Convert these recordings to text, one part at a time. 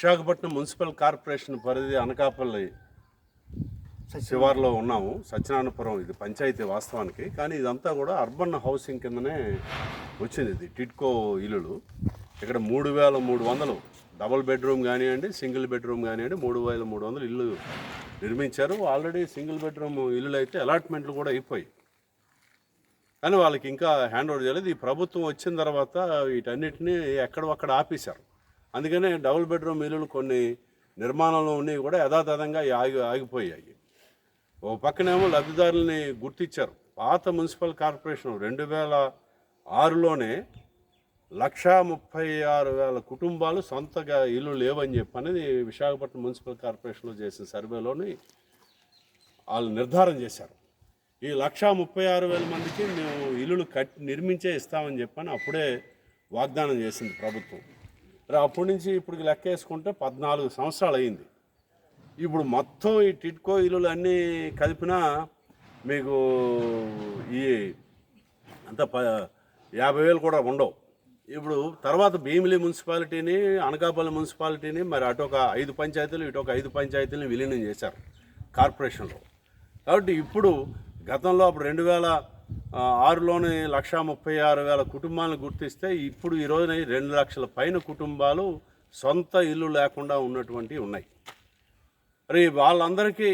Visakhapatnam municipal corporation పరిధి అనకాపల్లి శివార్లో ఉన్నాము. సత్యనారాయణపురం ఇది పంచాయతీ వాస్తవానికి. కానీ ఇదంతా కూడా అర్బన్ హౌసింగ్ కిందనే వచ్చింది ఇది టిట్కో ఇల్లులు. ఇక్కడ మూడు వేల మూడు వందలు డబుల్ బెడ్రూమ్ కానివ్వండి సింగిల్ బెడ్రూమ్ కానివ్వండి మూడు వేల మూడు వందలు ఇల్లు నిర్మించారు. ఆల్రెడీ సింగిల్ బెడ్రూమ్ ఇల్లులు అయితే అలాట్మెంట్లు కూడా అయిపోయి కానీ వాళ్ళకి ఇంకా హ్యాండ్ ఓవర్ చేయలేదు. ఈ ప్రభుత్వం వచ్చిన తర్వాత వీటన్నిటిని ఎక్కడొక్కడ ఆపేశారు. అందుకనే డబుల్ బెడ్రూమ్ ఇల్లులు కొన్ని నిర్మాణంలో ఉన్నవి కూడా యథాతథంగా ఆగి ఆగిపోయాయి. ఓ పక్కనేమో లబ్ధిదారులని గుర్తించారు పాత మున్సిపల్ కార్పొరేషన్ రెండు వేల ఆరులోనే లక్షా ముప్పై ఆరు వేల కుటుంబాలు సొంతగా ఇల్లు లేవని చెప్పి అనేది విశాఖపట్నం మున్సిపల్ కార్పొరేషన్లో చేసిన సర్వేలోని వాళ్ళు నిర్ధారణ చేశారు. ఈ లక్షా ముప్పై ఆరు వేల మందికి మేము ఇల్లులు కట్ నిర్మించే ఇస్తామని చెప్పని అప్పుడే వాగ్దానం చేసింది ప్రభుత్వం. మరి అప్పటి నుంచి ఇప్పుడు లెక్క వేసుకుంటే పద్నాలుగు సంవత్సరాలు అయింది. ఇప్పుడు మొత్తం ఈ టిట్కో ఇల్లులు అన్నీ కలిపినా మీకు ఈ అంత ప యాభై వేలు కూడా ఉండవు. ఇప్పుడు తర్వాత భీమిలి మున్సిపాలిటీని అనకాపల్లి మున్సిపాలిటీని మరి అటు ఒక ఐదు పంచాయతీలు ఇటు ఒక ఐదు పంచాయతీలను విలీనం చేశారు కార్పొరేషన్లో. కాబట్టి ఇప్పుడు గతంలో అప్పుడు రెండు వేల ఆరులోని లక్షా ముప్పై ఆరు వేల కుటుంబాలను గుర్తిస్తే ఇప్పుడు ఈ రోజున రెండు లక్షల పైన కుటుంబాలు సొంత ఇల్లు లేకుండా ఉన్నటువంటివి ఉన్నాయి. మరి వాళ్ళందరికీ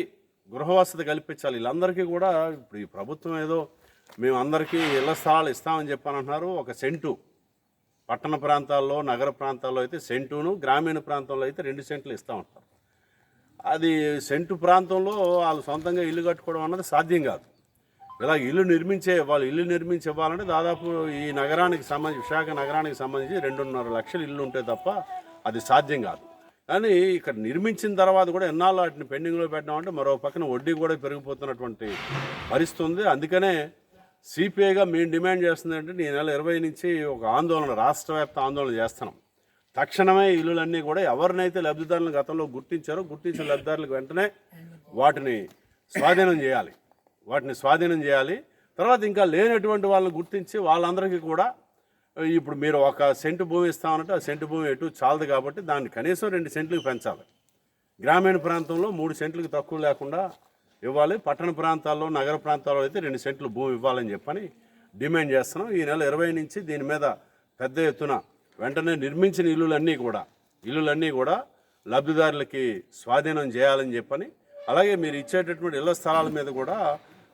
గృహవసతి కల్పించాలి. వీళ్ళందరికీ కూడా ఇప్పుడు ఈ ప్రభుత్వం ఏదో మేము అందరికీ ఇళ్ళ స్థలాలు ఇస్తామని చెప్పానంటున్నారు. ఒక సెంటు. పట్టణ ప్రాంతాల్లో నగర ప్రాంతాల్లో అయితే సెంటును గ్రామీణ ప్రాంతంలో అయితే రెండు సెంట్లు ఇస్తామంటారు అది సెంటు ప్రాంతంలో వాళ్ళు సొంతంగా ఇల్లు కట్టుకోవడం అన్నది సాధ్యం కాదు. ఇలా ఇల్లు నిర్మించే వాళ్ళు ఇల్లు నిర్మించి ఇవ్వాలంటే దాదాపు ఈ నగరానికి సంబంధించి విశాఖ నగరానికి సంబంధించి రెండున్నర లక్షలు ఇల్లు ఉంటే తప్ప అది సాధ్యం కాదు. కానీ ఇక్కడ నిర్మించిన తర్వాత కూడా ఎన్నాళ్ళు వాటిని పెండింగ్లో పెట్టామంటే మరో పక్కన వడ్డీ కూడా పెరిగిపోతున్నటువంటి పరిస్థితి ఉంది. అందుకనే సిపిఐగా మేము డిమాండ్ చేస్తుంది అంటే ఈ నెల ఇరవై నుంచి ఒక ఆందోళన రాష్ట్ర వ్యాప్త ఆందోళన చేస్తున్నాం. తక్షణమే ఇల్లులన్నీ కూడా ఎవరినైతే లబ్ధిదారులను గతంలో గుర్తించారో గుర్తించిన లబ్ధిదారులకు వెంటనే వాటిని స్వాధీనం చేయాలి. వాటిని స్వాధీనం చేయాలి. తర్వాత ఇంకా లేనటువంటి వాళ్ళని గుర్తించి వాళ్ళందరికీ కూడా ఇప్పుడు మీరు ఒక సెంటు భూమి ఇస్తామంటే ఆ సెంటు భూమి ఎటు చాలదు కాబట్టి దాన్ని కనీసం రెండు సెంట్లకు పెంచాలి. గ్రామీణ ప్రాంతంలో మూడు సెంట్లకు తక్కువ లేకుండా ఇవ్వాలి. పట్టణ ప్రాంతాల్లో నగర ప్రాంతాల్లో అయితే రెండు సెంట్లు భూమి ఇవ్వాలని చెప్పని డిమాండ్ చేస్తున్నాం. ఈ నెల ఇరవై నుంచి దీని మీద పెద్ద ఎత్తున వెంటనే నిర్మించిన ఇల్లులన్నీ కూడా ఇల్లులన్నీ కూడా లబ్ధిదారులకి స్వాధీనం చేయాలని చెప్పని అలాగే మీరు ఇచ్చేటటువంటి ఇళ్ళ స్థలాల మీద కూడా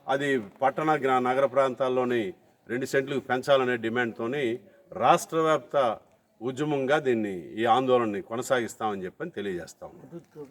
అది పట్టణ నగర ప్రాంతాల్లోని రెండు సెంట్లకు పెంచాలనే డిమాండ్తో రాష్ట్ర వ్యాప్త ఉద్యమంగా దీన్ని ఈ ఆందోళనని కొనసాగిస్తామని చెప్పని తెలియజేస్తాము